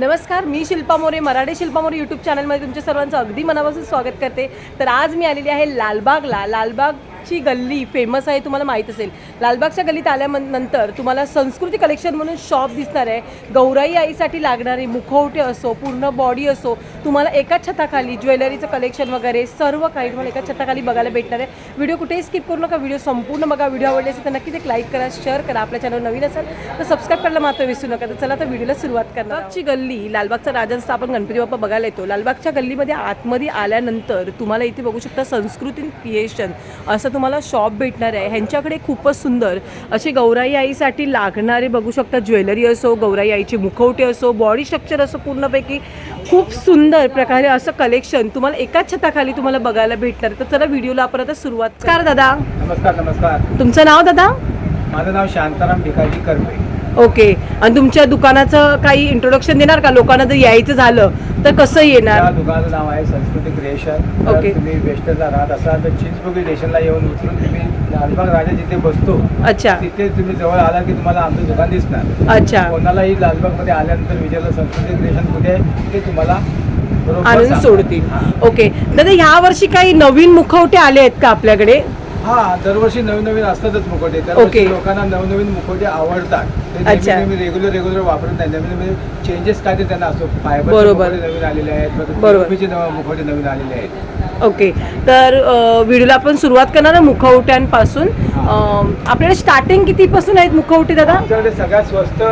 नमस्कार मी शिल्पा मोरे मराठी शिल्पा मोरे यूट्यूब चॅनलमध्ये तुमच्या सर्वांचं अगदी मनापासून स्वागत करते. तर आज मी आलेली आहे लालबागला. लालबाग लालबागची गल्ली फेमस आहे तुम्हाला माहीत असेल. लालबागच्या गल्लीत आल्यानंतर तुम्हाला संस्कृती कलेक्शन म्हणून शॉप दिसणार आहे. गौराई आईसाठी लागणारे मुखवटे असो पूर्ण बॉडी असो तुम्हाला एकाच छताखाली ज्वेलरीचं कलेक्शन वगैरे सर्व काही तुम्हाला एकाच छताखाली बघायला भेटणार आहे. व्हिडिओ कुठेही स्किप करू नका व्हिडिओ संपूर्ण बघा. व्हिडिओ आवडले असेल तर नक्कीच एक लाईक करा शेअर करा. आपल्या चॅनल नवीन असेल तर सबस्क्राईब करायला मात्र विसरू नका. तर चला तर व्हिडिओला सुरुवात करणार लालबागची गल्ली लालबागचा राजन आपण गणपती बाप्पा बघायला येतो. लालबागच्या गल्लीमध्ये आतमध्ये आल्यानंतर तुम्हाला इथे बघू शकता संस्कृती क्रिएशन असं तुम्हाला शॉप भेटणार आहे. ह्यांच्याकडे खूपच सुंदर असे गौराई आईसाठी लागणारे बघू शकता ज्वेलरी असो गौराई आईची मुखवटे असो बॉडी स्ट्रक्चर असो पूर्णपैकी खूप सुंदर प्रकारे असं कलेक्शन तुम्हाला एकाच छताखाली तुम्हाला बघायला भेटणार. तर चला व्हिडिओला आपण आता सुरुवात कर. दादा. नमस्कार नमस्कार. तुमचं नाव दादा? माझं नाव शांताराम भिकाजी करपे ओके. आणि तुमच्या दुकानाचं काही इंट्रोडक्शन देणार का? लोकांना जर यायचं झालं तर कसं येणार? दुकानाचं नाव आहे संस्कृती क्रिएशन ओके. तुम्ही वेस्टर्नला राहत असाल तर चिंचबुकी स्टेशनला येऊन उतरून तुम्ही लालबाग राजा जिथे बसतो अच्छा. तिथे तुम्ही जवळ आला की तुम्हाला आमचं दुकान दिसणार. अच्छा. कोणालाही लालबागमध्ये आल्यानंतर विचारलं संस्कृती क्रिएशन कुठे आहे? ते तुम्हाला बरोबर सांगतात. सोडतील. हा. ओके. दादा ह्या वर्षी काही नवीन मुखवटे आले आहेत का आपल्याकडे? हा दरवर्षी नवीन नवीन असतातच मुखवटे. ओके. दरवर्षी लोकांना नवनवीन मुखवटे आवडतात. ते अच्छा. नेहमी नेहमी रेग्युलर रेग्युलर वापरत नाही. नवीन नवीन चेंजेस काय ते त्यांना असतो. फायबर बरोबर. नवीन आलेले आहेत बरोबर. बरोबर मुखवटे नवीन आलेले आहेत. ओके तर अ, व्हिडिओला आपण सुरुवात करणार आहे मुखवट्यांपासून. अ, आपल्याकडे स्टार्टिंग कितीपासून आहेत मुखवटे दादा? आमच्याकडे सगळ्यात स्वस्त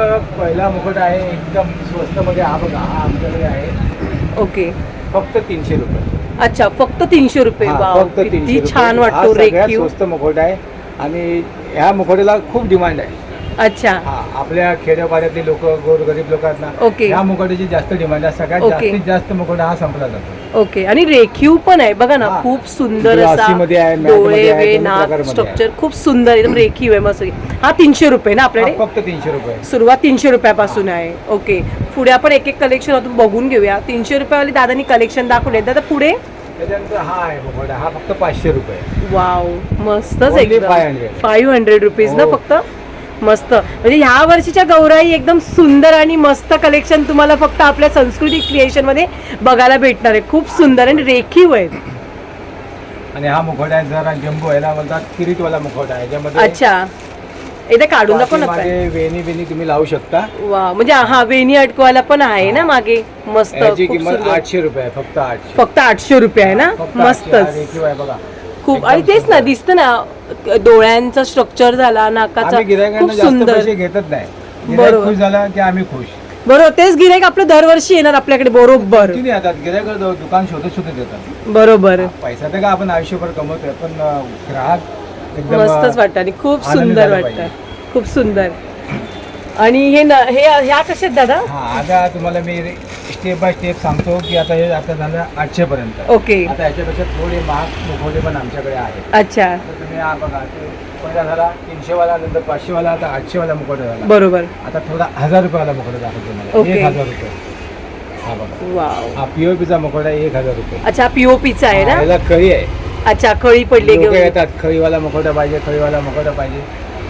पहिला मुकुट आहे एकदम स्वस्त मध्ये हा बघा हा आमच्याकडे आहे. ओके फक्त तीनशे रुपये. अच्छा फक्त तीनशे रुपये. हा, वाव, फक्त किती रुपये. छान हा वाटतो सगळ्यात रेखीव. स्वस्त मुखवट आहे. आणि ह्या मुखवट्याला खूप डिमांड आहे. अच्छा. हा आपल्या खेड्यापाड्यातले लोक गोरगरीब लोक आहेत ना ओके. ह्या मुखवट्याची जास्त डिमांड आहे. सगळ्यात ओके. जास्तीत जास्त मुखवटा हा संपला जातो. ओके. आणि रेखीव पण आहे. बघा ना हा. खूप सुंदर असा आहे, मॅटमध्ये डोळे आहे, वे दोन्ही नाक प्रकारमध्ये स्ट्रक्चर खूप सुंदर एकदम रेखीव आहे मस्त. हा तीनशे रुपये ना हा, आपल्याकडे फक्त तीनशे रुपये. सुरुवात तीनशे रुपयापासून आहे. ओके. पुढे आपण एक एक कलेक्शन बघून घेऊया. तीनशे रुपयावाली दादानी कलेक्शन दाखवले. दादा पुढे? त्याच्यानंतर हा आहे मुखवटा हा फक्त पाचशे रुपये. वाव मस्तच Only एकदम. 500. फाईव्ह हंड्रेड रुपीज ना हो. फक्त? मस्त. म्हणजे ह्या वर्षीच्या गौराई एकदम सुंदर आणि मस्त कलेक्शन तुम्हाला फक्त आपल्या संस्कृती क्रिएशनमध्ये बघायला भेटणार आहे. खूप सुंदर आणि रेखीव आहेत. आणि हा मुखवटा आहे जरा जम्बो याला बोलतात किरीटवाला मुखवटा आहे. याच्यामध्ये अच्छा. एकदा काढून दाखव ना वेणी वेणी तुम्ही लावू शकता. वा म्हणजे हा वेणी अटकवायला पण आहे ना मागे. मस्त याची खूप किंमत सुंदर. आठशे रुपये आहे फक्त आठशे. फक्त आठशे रुपये आहे ना? फक्त आठशे. हा मस्तच रेखीव आहे बघा. खूप आणि तेच ना. दिसतं ना डोळ्यांचा स्ट्रक्चर झाला नाकाचा. आम्ही खूप गिरायकांना जास्त सुंदर. पैसे घेतच नाही. गिरायक बरोबर. खुश झाला की आम्ही खुश. बरोबर तेच गिरायक आपलं दरवर्षी येणार आपल्याकडे बरोबर. किती येतात गिरायक दुकान शोधत शोधत येतात बरोबर. पैसा तर का आपण आयुष्यभर कमवतोय पण अं, ग्राहक मस्तच वाटतं आणि खूप सुंदर वाटतं. खूप सुंदर. आणि हे न हे ह्या कशा आहेत दादा? हा आता तुम्हाला मी स्टेप बाय स्टेप सांगतो की आता हे आता झालं आठशे पर्यंत ओके. आता याच्यापेक्षा थोडे महाग मुखवटे पण आमच्याकडे आहेत. अच्छा. तर तुम्ही हा बघा ते पहिला झाला तीनशेवाला नंतर पाचशेवाला आता आठशेवाला मुखवटा झाला. बरोबर. आता थोडा हजार रुपयाला मुखवटा दाखवतो तुम्हाला. एक हजार रुपये. हा बघा. वाव. हा पीओपीचा मुखवटा एक हजार रुपये. अच्छा पीओपीचा आहे हा, ना याला खळी आहे. अच्छा खळी पडली लोकं घेऊन. येतात खळीवाला मुखवटा पाहिजे खळीवाला मुखवटा पाहिजे.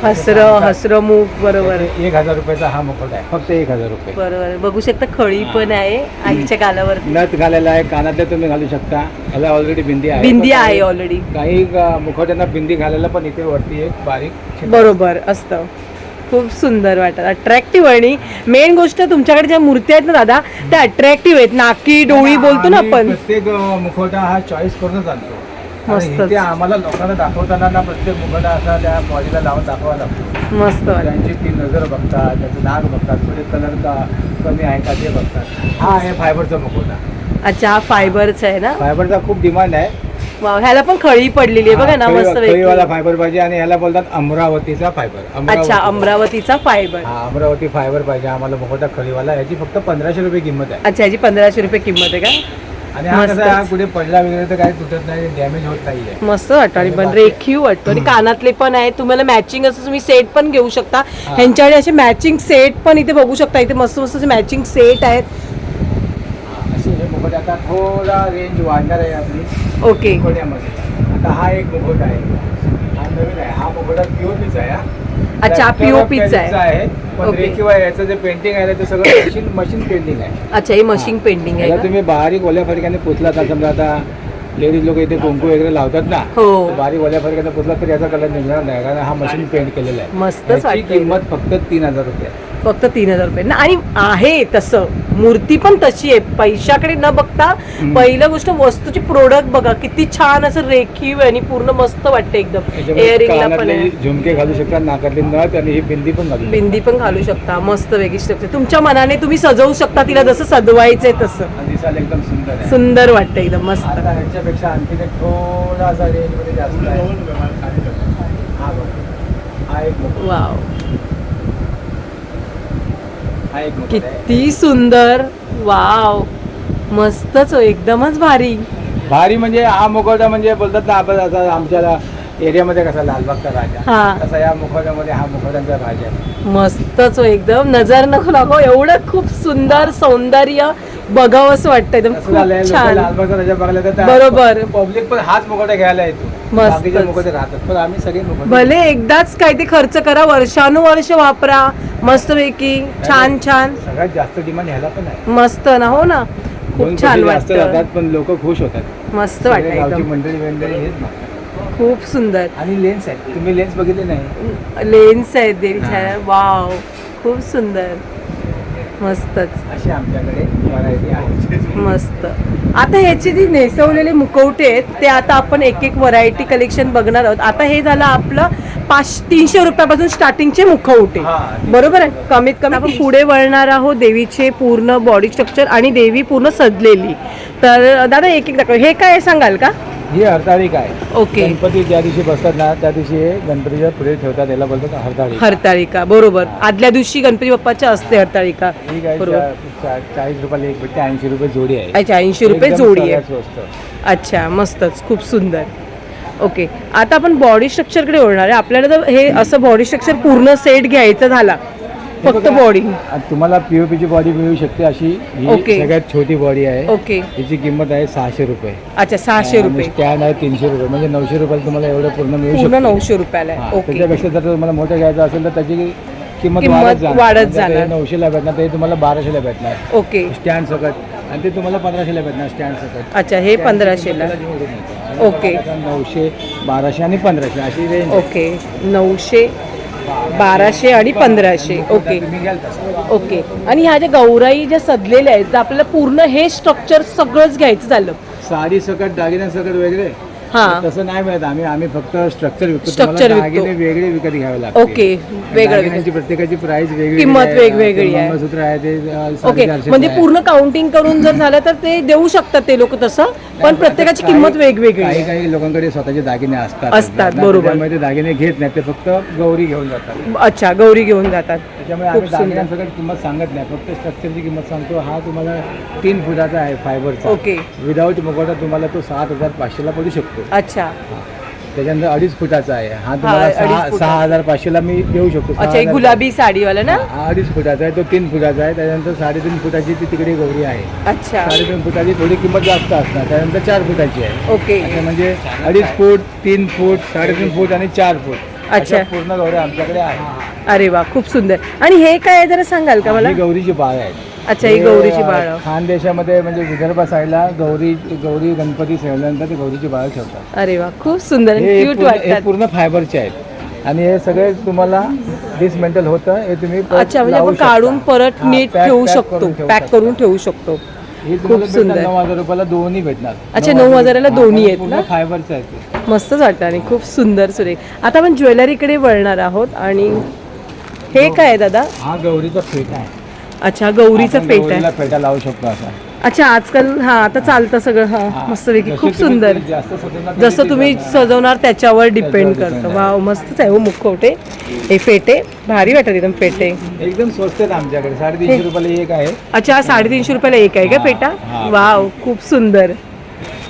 हसरं हसरं मूग बरोबर. एक हजार रुपयाचा हा मुखवटा आहे फक्त एक हजार रुपये. बरोबर. बघू शकता खळी पण आहे आईच्या गालावर नथ घालायला आहे कानातले तुम्ही घालू शकता. ह्याला ऑलरेडी बिंदी आहे. बिंदी आहे ऑलरेडी काही अं, मुखवट्यांना बिंदी घालायला पण इथे वरती एक बारीक छिद्र बरोबर असतं. खूप सुंदर वाटत. अट्रॅक्टिव्ह आणि मेन गोष्ट तुमच्याकडे ज्या मूर्ती आहेत ना दादा त्या अट्रॅक्टिव्ह आहेत. नाकी डोळी बोलतो ना आम्ही आपण. प्रत्येक अं, मुखवटा हा चॉईस करूनच आणतो. इथे आम्हाला लोकांना दाखवताना ना प्रत्येक मुखवटा असा त्या बॉडीला लावून दाखवावा लागतो. मस्त त्यांची ती नजर बघतात त्याचं नाक बघतात पुढे कलर का कमी आहे का ते बघतात. हा आहे फायबरचा मुखवटा अच्छा हा फायबरचा आहे ना? फायबरचा खूप डिमांड आहे. ह्याला पण खळी पडलेली आहे बघा ना मस्त खळीवाला. फायबर पाहिजे आणि ह्याला बोलतात अमरावतीचा फायबर. अच्छा अमरावतीचा फायबर. अमरावती फायबर पाहिजे आम्हाला मुखवटा खळीवाला. याची फक्त पंधराशे रुपये किंमत आहे. अच्छा ह्याची पंधराशे रुपये किंमत आहे का? आणि हा मस्तच. कसा हा कुठे पडला वगैरे तर काही तुटत नाही डॅमेज होत नाहीये. मस्त वाटतं. आणि पण रेखीव वाटतो. आणि कानातले पण आहे. तुम्हाला मॅचिंग असं तुम्ही सेट पण घेऊ शकता. ह्यांच्याकडे असे मॅचिंग सेट पण इथे बघू शकता. इथे मस्त मस्त मॅचिंग सेट आहेत. हा, हे आता थोडा रेंज वाढणार आहे आपली. ओके आता हा एक मुखवटा आहे. हा नवीन आहे. हा मुखवटा पीओपीचा आहे हा. अच्छा, POP चा आहे. पण ओके. किंवा याचं जे पेंटिंग आहे ना, ते सगळं मशीन मशीन पेंटिंग आहे अच्छा ही मशीन पेंटिंग आहे याला का? तुम्ही बारीक ओल्या फडक्याने पुसला तर समजा आता लेडीज लोक इथे कुंकू वगैरे लावतात ना हो तर बारीक ओल्या फडक्याने पुसला तर याचा कलर निघणार नाही कारण हा मशीन पेंट केलेला आहे मस्तच याची वाटतंय. किंमत फक्त तीन हजार रुपये आहे. फक्त तीन हजार रुपये. ना आणि आहे तसं. मूर्ती पण तशी आहे. पैशाकडे न बघता. पहिलं गोष्ट वस्तूची प्रोडक्ट बघा. किती छान असं रेखीव आणि पूर्ण मस्त वाटते एकदम. एअरिंगला पण झुमके घालू शकतात नाकातली नथ आणि ही बिंदी पण. बिंदी पण घालू शकता. मस्त वेगळी शकते तुमच्या मनाने तुम्ही सजवू शकता तिला जसं सजवायचंय तसं. एकदम सुंदर वाटतं एकदम मस्त. ह्याच्यापेक्षा आणखी थोडासा रेंजमध्ये जास्त आहे. वाव. किती सुंदर. वाव. मस्तच हो एकदमच भारी. भारी म्हणजे हा मुखवटा म्हणजे बोलतात ना आपण आता आमच्या एरियामध्ये कसा लालबागचा राजा हा. तसा या मुखवट्यामध्ये हा मुखवट्यांचा राजा आहे. मस्तच हो एकदम नजर नको लागो एवढं खूप सुंदर सौंदर्य बघावंसं वाटतं एकदम असं झालंय खूप लोकं छान. लालबागचा राजा बघायला तर बरोबर. पब्लिक पण हाच मुखवटा घ्यायला येतो. मस्तच. बाकीचे मुखवटे राहतात. पण आम्ही सगळे मुखवटे भले एकदाच काय ते खर्च करा वर्षानुवर्ष वापरा मस्तपैकी छान छान. सगळ्यात जास्त डिमांड ह्याला पण आहे. मस्त ना हो ना. दोन खूप छान पैसे जास्त वाटतं. जातात पण लोक खुश होतात. मस्त वाटतं सगळे गावची एकदम. मंडळी वेंडळी हेच मागतात खूप सुंदर. आणि लेन्स आहेत. तुम्ही लेन्स बघितले नाही? लेन्स आहेत देवीच्या वाव खूप सुंदर. मस्तच. अशी आमच्याकडे व्हरायटी आहे. मस्त. आता ह्याची जी नेसवलेले मुखवटे आहेत ते आता आपण एक एक व्हरायटी कलेक्शन बघणार आहोत. आता हे झालं आपलं पाच तीनशे रुपयापासून स्टार्टिंगचे मुखवटे हा. बरोबर आहे? कमीत कमी आपण पुढे वळणार आहोत देवीचे पूर्ण बॉडी स्ट्रक्चर आणि देवी पूर्ण सजलेली. तर दादा एक एक दाखव. हे काय सांगाल का? ही हरताळी आहे. ओके. गणपती ज्या दिवशी बसतात ना त्या दिवशी हे गणपतीच्या पुढे ठेवतात याला बोलतात हरताळी हरताळिका बरोबर. आदल्या दिवशी गणपती बाप्पाच्या असते हरताळिका ही काय बरोबर. चाळीस रुपयाला एक भेटते ऐंशी रुपये जोडी आहे. अच्छा ऐंशी रुपये एकदम जोडी आहे. स्वस्त. अच्छा मस्तच खूप सुंदर. ओके आता आपण बॉडी स्ट्रक्चरकडे ओढणार आहे. आपल्याला जर हे असं बॉडी स्ट्रक्चर पूर्ण सेट घ्यायचा झाला. फक्त बॉडी तुम्हाला पीओपीची बॉडी मिळू शकते अशी ही ओके. सगळ्यात छोटी बॉडी आहे. ओके हिची किंमत आहे सहाशे रुपये. अच्छा सहाशे रुपये. स्टँड आहे तीनशे रुपये. म्हणजे नऊशे रुपयाला तुम्हाला एवढं पूर्ण मिळू पूर्ण शकते. नऊशे रुपयाला आहे. ओके त्याच्यापेक्षा जर तुम्हाला मोठं घ्यायचं असेल तर त्याची किंमत किंमत वाढत वाढत म्हणजे जाणार. नऊशेला भेटणार ते तुम्हाला बाराशेला भेटणार. ओके स्टँड सकट. आणि ते तुम्हाला पंधराशेला भेटणार स्टँड सकट. अच्छा हे पंधराशेला. ओके. नऊशे बाराशे आणि पंधराशे अशी रेंज ओके नऊशे बाराशे आणि पंधराशे. ओके. ओके. आणि ह्या ज्या गौराई ज्या सजलेल्या आहेत आपल्याला पूर्ण हे स्ट्रक्चर सगळंच घ्यायचं झालं. साडी सकट दागिन्या सकट वेगळे. हां तसं नाही मिळत आम्ही आम्ही फक्त स्ट्रक्चर विकतो Structure विकतो. दागिने वेगळे विकत घ्यावे लागते ओके वेगळं दागिन्यांची प्रत्येकाची प्राइस वेगळी किंमत आहे. वेगवेगळी आहे. मंगळसूत्र आहे ते अं, ओके म्हणजे आहे. पूर्ण काउंटिंग करून जर झालं तर ते देऊ शकतात ते लोक तसं पण प्रत्येकाची काही- किंमत वेगवेगळी काही आहे. काही लोकांकडे स्वतःचे दागिने असतात असतात, बरोबर. ते दागिने घेत नाहीत ते फक्त गौरी घेऊन जातात अच्छा गौरी घेऊन जातात त्याच्यामुळे खूप आम्ही. दागिन्यांसकट किंमत सांगत नाही. फक्त स्ट्रक्चरची किंमत सांगतो. हा तुम्हाला तीन फुटाचा आहे फायबरचा ओके विदाऊट मुखवटा तुम्हाला तो सात हजार पाचशेला पडू शकतो. अच्छा. त्याच्यानंतर अडीच फुटाचा आहे. हा तुम्हाला सहा हजार पाचशेला मी देऊ शकतो. अच्छा ही हजार गुलाबी साडीवाला ना? हा अडीच फुटाचा आहे. तो तीन फुटाचा आहे. त्याच्यानंतर साडेतीन फुटाची ती तिकडे गौरी आहे. अच्छा. साडेतीन फुटाची थोडी किंमत जास्त असणार. त्यानंतर चार फुटाची आहे. ओके. असं म्हणजे अडीच फूट तीन फूट साडेतीन फूट आणि चार फूट. अच्छा. पूर्ण गौऱ्या आमच्याकडे आहे अरे वा खूप सुंदर. आणि हे काय आहे जरा सांगाल का मला? ही गौरीची बाळ आहे. अच्छा ही गौरीची बाळ. खानदेशामध्ये म्हणजे विदर्भ साईडला गौरी गौरी गणपती ठेवल्यानंतर ते गौरीची बाळ ठेवतात. अरे वा खूप सुंदर हे क्यूट पूर्ण- हे वाटतात. पूर्ण फायबरचे आहेत. आणि हे सगळे तुम्हाला डिसमेंटल होतं हे तुम्ही परत अच्छा म्हणजे लावू आपण शकता. काढून परत हा, नीट pack- ठेवू pack शकतो ठेवू पॅक शकता. करून ठेवू शकतो. हे तुम्हाला खूप भेटणार सुंदर. नऊ हजार रुपयाला दोन्ही भेटणार. अच्छा, नऊ हजाराला दोन्ही पण आहेत ना? फायबरचं आहे ते. मस्तच वाटतं आणि खूप सुंदर सुरेख. आता आपण ज्वेलरीकडे वळणार आहोत आणि हे काय आहे दादा? हा गौरीचा फेटा आहे. अच्छा गौरीचा आपण पेट गौरीला आहे फेटा लावू शकतो असा. अच्छा आजकाल हा आता चालतं सगळं. हा हा. मस्तपैकी. जसे खूप तुम्ही सुंदर. जास्त सजवणार तसे जसं ते तुम्ही. सजवणार त्याच्यावर डिपेंड त्याच्यावर करतं. depend. वाव मस्तच आहे हो मुखवटे. हे फेटे. भारी वाटत एकदम फेटे. एकदम स्वस्त आहेत आमच्याकडे. साडेतीनशे रुपयाला एक आहे. अच्छा साडेतीनशे रुपयाला एक आहे का हा, फेटा? हा. वाव खूप सुंदर.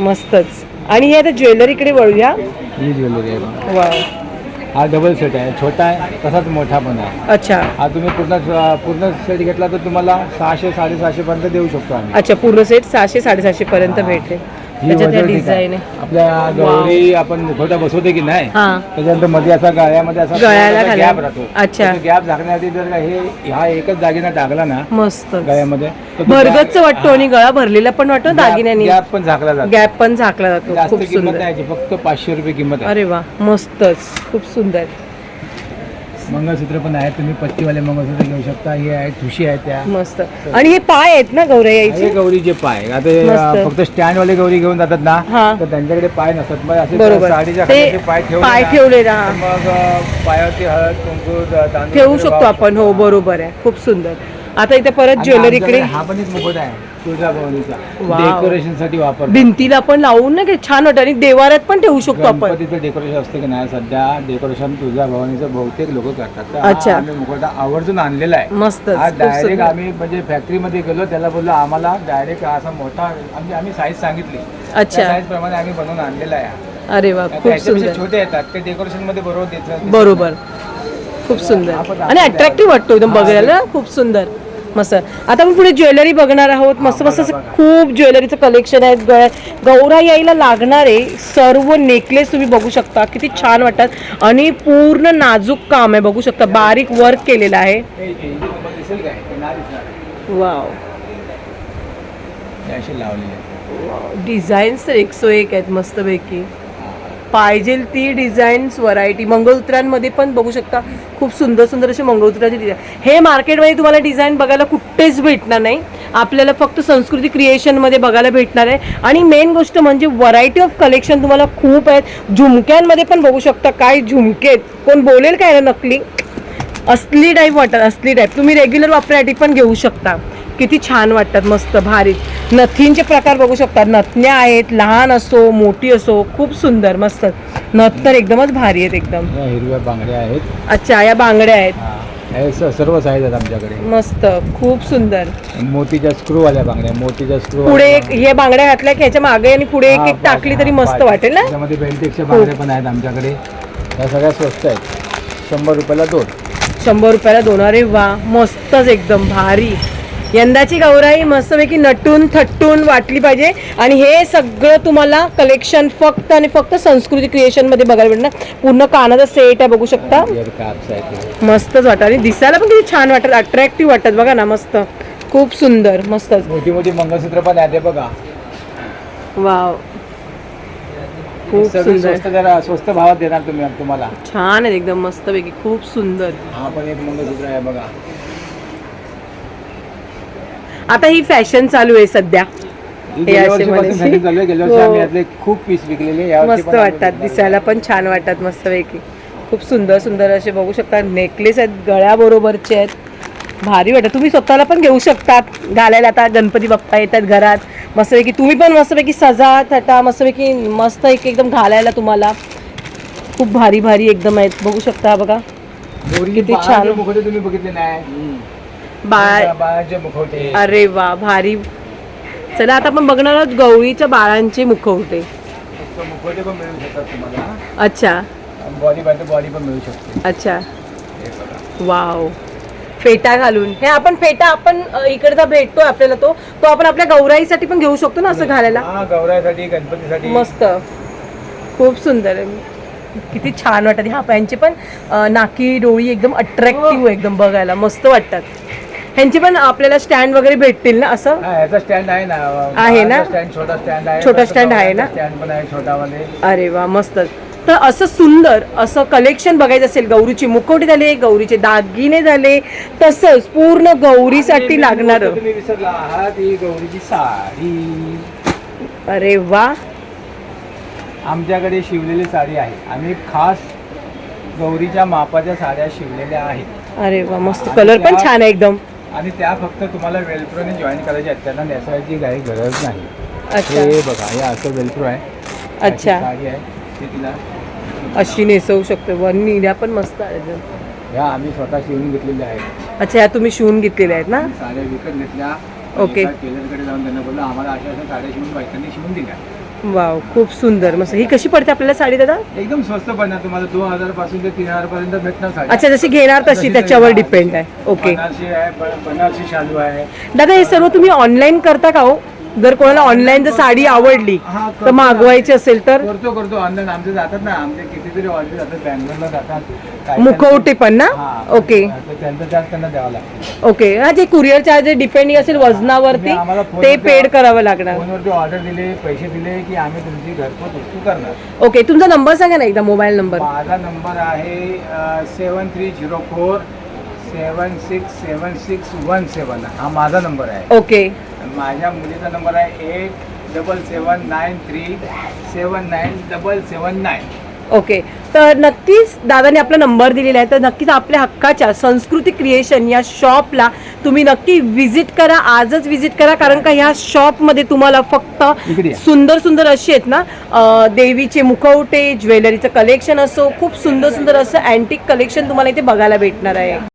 मस्तच. आणि हे आता ज्वेलरीकडे वळूया. ही ज्वेलरी आहे बघा. वाव. हा डबल सेट आहे. छोटा आहे तसाच मोठा पण आहे. अच्छा. हा तुम्ही पूर्ण पूर्ण सेट घेतला तर तुम्हाला सहाशे साडेसहाशे पर्यंत देऊ शकतो आम्ही. अच्छा पूर्ण सेट सहाशे साडेसहाशे पर्यंत भेटेल. त्याच्यात वजन ठीक डिझाईन आहे. आपल्या गौरी आपण मुखवटा बसवते की नाही हा. त्याच्यानंतरमध्ये असा गळ्यामध्ये असा गळ्याला घाला. गॅप राहतो. अच्छा. गॅप झाकण्यासाठी जर का हे ह्या एकच जागेनं टाकला ना मस्त गळ्यामध्ये तर तो भरगच्च gap- वाटतो आणि गळा भरलेला पण वाटतो gap- दागिन्यांनी. gap पण झाकला जातो. गॅप पण झाकला जातो. जास्त खूप किंमत सुंदर. नाही याची, फक्त पाचशे रुपये किंमत आहे. अरे वा मस्तच. खूप सुंदर. मंगळसूत्र पण आहे तुम्ही पट्टीवाले मंगळसूत्र घेऊ शकता. हे आहे ठुशी आहे त्या. मस्त. आणि हे पाय आहेत ना गौऱ्या हे यायचे गौरीचे पाय आता हे, मस्त. अं, फक्त स्टँड वाले गौरी घेऊन जातात ना हा. तर त्यांच्याकडे पाय नसतात. मग असे बरोबर. साडीच्या ते खाली असे पाय ठेवले पाय ना, ठेवले तर ना मग अं, पायावरती हळद कुंकू द- तांदूळ ठेवू वगैरे शकतो वाहू आपण. हो बरोबर आहे. खूप सुंदर. आता इथे परत ज्वेलरीकडे हा पण एक मुकुट आहे तुळजाभवानीचा. वाव. डेकोरेशनसाठी वापरतो. भिंतीला पण लावून ना की छान वाटत. आणि देवाऱ्यात पण ठेवू शकतो आपण. गणपतीचं डेकोरेशन असते की नाही सध्या डेकोरेशन तुळजाभवानीचं बहुतेक लोक करतात. तर अच्छा. आम्ही मुकुटा आवर्जून आणलेला आहे. मस्त हा खूप डायरेक्ट सुंदर. आम्ही म्हणजे फॅक्टरीमध्ये गेलो त्याला बोललो आम्हाला डायरेक्ट असा मोठा आम्ही आम्ही साईज सांगितली. अच्छा. साईज प्रमाणे आम्ही बनवून आणलेला आहे. अरे वा खूप सुंदर. छोटे येतात. ते डेकोरेशनमध्ये बरोबर देतात बरोबर. खूप सुंदर. आणि अट्रॅक्टिव्ह वाटतो एकदम बघायला. खूप सुंदर. मस्त. आता आपण पुढे ज्वेलरी बघणार आहोत. मस्त मस्त असं खूप ज्वेलरीचं कलेक्शन गळ्यात गौरा यायला लागणारे सर्व नेकलेस तुम्ही बघू शकता. किती छान वाटतात. आणि पूर्ण नाजूक काम आहे. बघू शकता बारीक वर्क केलेलं आहे. वाव. डिझाईन्स तर एकसो एक आहेत मस्तपैकी. पाहिजे ती डिझाईन्स व्हरायटी मंगळसूत्रांमध्ये पण बघू शकता खूप सुंदर सुंदर असे मंगळसूत्राचे डिझाईन हे मार्केटमध्ये तुम्हाला डिझाईन बघायला कुठेच भेटणार नाही. आपल्याला फक्त संस्कृती क्रिएशनमध्ये बघायला भेटणार आहे. आणि मेन गोष्ट म्हणजे व्हरायटी ऑफ कलेक्शन तुम्हाला खूप आहेत. झुमक्यांमध्ये पण बघू शकता काय झुमके आहेत. कोण बोलेल काय ना नकली? असली टाईप वाटतात असली टाईप तुम्ही रेग्युलर वापरायसाठी पण घेऊ शकता. किती छान वाटतात मस्त भारी नथींचे प्रकार बघू शकता. नथण्या आहेत लहान असो मोठी असो खूप सुंदर मस्त. नथ तर एकदमच भारी आहेत एकदम. या हिरव्या बांगड्या आहेत. अच्छा या बांगड्या आहेत. हा. हे स- सर्व साईज आहेत आमच्याकडे. मस्त खूप सुंदर. मोतीच्या स्क्रू वाल्या बांगड्या मोतीच्या स्क्रू पुढे एक हे बांगड्या घातल्या की ह्याच्या मागे आणि पुढे एक एक टाकली तरी मस्त वाटेल ना? बांगड्या पण आहेत आमच्याकडे. या सगळ्या स्वस्त आहेत. शंभर रुपयाला दोन. शंभर रुपयाला दोन. अरे वा मस्तच एकदम भारी. यंदाची गौराई मस्तपैकी नटून थट्टून वाटली पाहिजे. आणि हे सगळं तुम्हाला कलेक्शन फक्त आणि फक्त संस्कृती क्रिएशनमध्ये बघायला भेटणार. पूर्ण कानाचा सेट आहे बघू शकता. मस्तच वाटत. आणि दिसायला पण किती छान वाटत. अट्रॅक्टिव्ह वाटत. बघा ना मस्त. खूप सुंदर. मस्तच. मोठी मोठी मंगळसूत्र पण आहेत हे बघा. वाव. खूप सुंदर. स्वस्त भावात देणार तुम्ही तुम्हाला. छान आहे एकदम मस्तपैकी. खूप सुंदर. हा पण एक मंगळसूत्र आहे बघा. आता ही फॅशन चालू आहे सध्या. ही खूप पीस विकलेले मस्त वाटतात. दिसायला पण छान वाटतात मस्तपैकी खूप सुंदर सुंदर असे बघू शकता. नेकलेस आहेत गळ्याबरोबरचे आहेत. भारी वाटत. तुम्ही स्वतःला पण घेऊ शकतात. घालायला आता गणपती बाप्पा येतात घरात. मस्तपैकी तुम्ही पण मस्तपैकी सजा थटा मस्तपैकी मस्त एक एकदम घालायला तुम्हाला. खूप भारी भारी एकदम आहेत. बघू शकता बघा. किती छान. तुम्ही बघितले नाही. बाळ बाळाचे मुखवटे अरे वा भारी. चला आता आपण बघणार आहोत गौरीच्या बाळांचे मुखवटे तो मुखवटे पण मिळू शकतात तुम्हाला. अच्छा. बॉडी पाहिजे बॉडी पण मिळू शकते. अच्छा. हे बघा. वाव. फेटा घालून. हे आपण फेटा आपण अ, इकडचा भेटतोय आपल्याला तो. तो आपण आपल्या गौराईसाठी पण घेऊ शकतो ना असं घालायला? हा गणपतीसाठी. मस्त. खूप सुंदर आहे. किती छान वाटतात ह्या यांचे पण अ, नाकी डोळी एकदम अट्रॅक्टिव्ह एकदम बघायला. मस्त वाटतात. ह्यांचे पण आपल्याला स्टँड वगैरे भेटतील ना असं? हा याचा स्टँड आहे ना. आहे ना? स्टँड छोटा स्टँड आहे. छोटा stand आहे ना? स्टँड पण आहे छोटावाले अरे वा मस्त. तर असं सुंदर असं कलेक्शन बघायचं असेल गौरीचे मुखवटे झाले गौरीचे दागिने झाले तसंच पूर्ण गौरीसाठी लागणार. तुम्ही विसरला आहात ही गौरीची साडी. अरे वा. आमच्याकडे शिवलेली साडी आहे. आम्ही खास गौरीच्या मापाच्या साड्या शिवलेल्या आहेत. अरे वा मस्त. कलर पण छान आहे एकदम. आणि त्या फक्त तुम्हाला वेलप्रोने जॉईन करायच्या आहेत त्यांना नेसायची काही गरज नाही. अच्छा. हे बघा हे असं वेलप्रो आहे. अच्छा. अशी साडी आहे. ते तिला अशी नेसवू शकतो. व निड्या पण मस्त आहेत एकदम. ह्या आम्ही स्वतः शिवून घेतलेल्या आहेत. अच्छा ह्या तुम्ही शिवून घेतलेल्या आहेत ना? साड्या विकत घेतल्या. ओके. टेलरकडे जाऊन त्यांना बोललो आम्हाला अशा अशा साड्या शिवून बायकांनी शिवून दिल्या. वाव खूप सुंदर. मस्त. ही कशी पडते आपल्याला साडी दादा? एकदम स्वस्त पडणार तुम्हाला. दोन हजारपासून ते तीन हजार पर्यंत भेटणार साडी. अच्छा जशी घेणार तशी त्याच्यावर डिपेंड आहे. ओके बनारसी आहे ब- बनारसी शालू आहे. दादा हे सर्व तुम्ही ऑनलाईन करता का हो? जर कोणाला ऑनलाईन जर साडी आवडली हा, तर करतो. मागवायची असेल तर? करतो करतो. ऑनलाईन आमचे जातात ना. आमचे कितीतरी ऑर्डर जातात बँगलोरला जातात. काही- मुखवटे पण ना. ओके. त्यांचं चार्ज त्यांना द्यावा लागतो. ओके. हा जे कुरिअर चार्ज डिपेंडिंग असेल वजनावरती ते पेड करावं लागणार. फोनवरती ऑर्डर दिले पैसे दिले की आम्ही तुमची घरपोच वस्तू करणार. ओके तुमचा नंबर सांगा ना एकदा मोबाईल नंबर. माझा नंबर आहे seven three zero four seven six seven six one seven हा माझा नंबर आहे. ओके. माझ्या मुलीचा नंबर आहे eight double seven nine three seven nine double seven nine okay. तर नक्कीच दादाने आपला नंबर दिलेला आहे. तर नक्कीच आपल्या हक्काच्या संस्कृती क्रिएशन या शॉपला तुम्ही नक्की विजिट करा. आजच विजिट करा. कारण का ह्या शॉपमध्ये तुम्हाला फक्त. सुंदर सुंदर अशी आहेत ना देवीचे मुखवटे ज्वेलरीचं कलेक्शन असो खूप सुंदर सुंदर असं अँटिक कलेक्शन तुम्हाला इथे बघायला भेटणार आहे.